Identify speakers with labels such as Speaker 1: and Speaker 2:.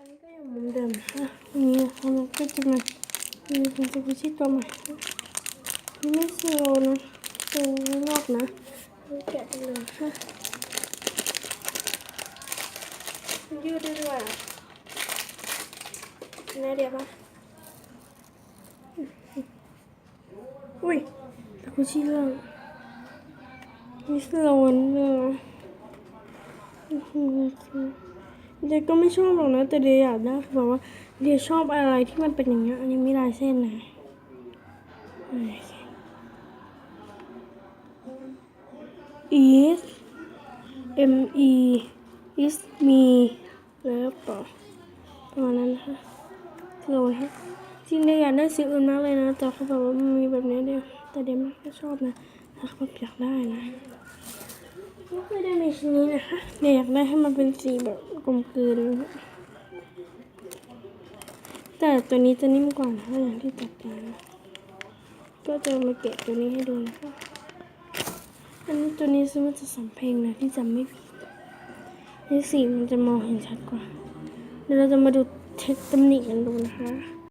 Speaker 1: อนนี้ก็ยังเหมือนเดิมนะคะนี่นะคะมันก็จะมามีคุณจะพิชิตตัวใหม่ไม่โซลนะตัวงอกนะแกะไปเลยค่ะยืดได้ด้วยอะน่าเดียวปะอุ้ยตะคุชิเรื่องมิสโลนเรื่อง เด็กก็ไม่ชอบหรอกนะ แต่เดียอยากได้คือแบบว่าเดียชอบอะไรที่มันเป็นอย่างเงี้ยอันนี้มีลายเส้นนะอีส M E is me แล้วต่อประมาณนั้นนะคะโลนะจริงเดียอยากได้สีอื่นมากเลยนะแต่เขาบอกว่ามันมีแบบนี้เดียวแต่เดียไม่ชอบนะถ้าเขาอยากได้นะ ไม่เคยได้มีชิ้นนี้นะคะเดี๋ยวอยากได้ให้มันเป็นสีแบบกลมกลืน แต่ตัวนี้จะนิ่มกว่านะคะอย่างที่ตัดมานก็จะมาเกะตัวนี้ให้ดูนะคะอันนี้ตัวนี้ซื้อมาจากสำเพ็งนะที่จำไม่ผิดนี่สีมันจะมองเห็นชัดกว่า เดี๋ยวเราจะมาดูเทคตำหนิกันดูนะคะ